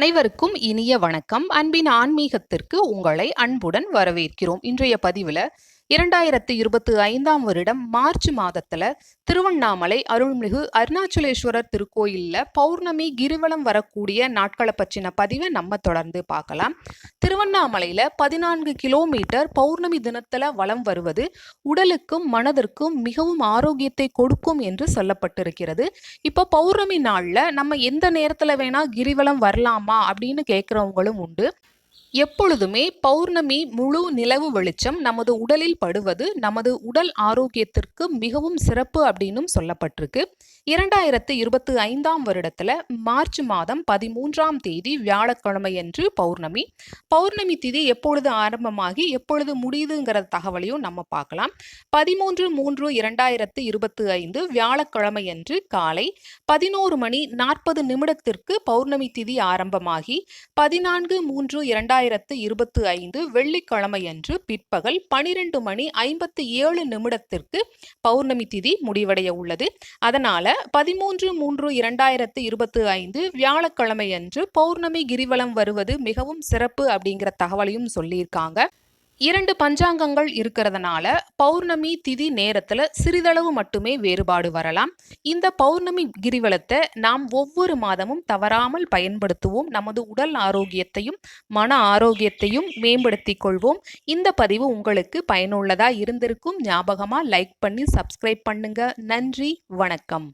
அனைவருக்கும் இனிய வணக்கம். அன்பின் ஆன்மீகத்திற்கு உங்களை அன்புடன் வரவேற்கிறோம். இன்றைய பதிவில் இரண்டாயிரத்தி இருபத்தி ஐந்தாம் வருடம் மார்ச் மாதத்துல திருவண்ணாமலை அருள்மிகு அருணாச்சலேஸ்வரர் திருக்கோயில்ல பௌர்ணமி கிரிவலம் வரக்கூடிய நாட்களை பற்றின பதிவை நம்ம தொடர்ந்து பார்க்கலாம். திருவண்ணாமலையில பதினான்கு கிலோமீட்டர் பௌர்ணமி தினத்துல வலம் வருவது உடலுக்கும் மனதிற்கும் மிகவும் ஆரோக்கியத்தை கொடுக்கும் என்று சொல்லப்பட்டிருக்கிறது. இப்போ பௌர்ணமி நாள்ல நம்ம எந்த நேரத்துல வேணா கிரிவலம் வரலாமா அப்படின்னு கேட்குறவங்களும் உண்டு. எப்பொழுதுமே பௌர்ணமி முழு நிலவு வெளிச்சம் நமது உடலில் படுவது நமது உடல் ஆரோக்கியத்திற்கு மிகவும் சிறப்பு அப்படின்னும் சொல்லப்பட்டிருக்கு. இரண்டாயிரத்து இருபத்தி ஐந்தாம் வருடத்துல மார்ச் மாதம் பதிமூன்றாம் தேதி வியாழக்கிழமையன்று பௌர்ணமி. பௌர்ணமி திதி எப்பொழுது ஆரம்பமாகி எப்பொழுது முடியுதுங்கிற தகவலையும் நம்ம பார்க்கலாம். பதிமூன்று மூன்று இரண்டாயிரத்து இருபத்தி ஐந்து வியாழக்கிழமையன்று காலை பதினோரு மணி நாற்பது நிமிடத்திற்கு பௌர்ணமி திதி ஆரம்பமாகி பதினான்கு மூன்று இரண்டாயிரத்து இருபத்தி ஐந்து வெள்ளிக்கிழமையன்று பிற்பகல் பனிரெண்டு மணி ஐம்பத்தி ஏழு நிமிடத்திற்கு பௌர்ணமி திதி முடிவடைய உள்ளது. அதனால பதிமூன்று மூன்று இரண்டாயிரத்து இருபத்தி ஐந்து வியாழக்கிழமையன்று பௌர்ணமி கிரிவலம் வருவது மிகவும் சிறப்பு அப்படிங்கிற தகவலையும் சொல்லியிருக்காங்க. இரண்டு பஞ்சாங்கங்கள் இருக்கிறதுனால பௌர்ணமி திதி நேரத்துல சிறிதளவு மட்டுமே வேறுபாடு வரலாம். இந்த பௌர்ணமி கிரிவலத்தை நாம் ஒவ்வொரு மாதமும் தவறாமல் பயன்படுத்துவோம். நமது உடல் ஆரோக்கியத்தையும் மன ஆரோக்கியத்தையும் மேம்படுத்திக் கொள்வோம். இந்த பதிவு உங்களுக்கு பயனுள்ளதா இருந்திருக்கும். ஞாபகமா லைக் பண்ணி சப்ஸ்கிரைப் பண்ணுங்க. நன்றி வணக்கம்.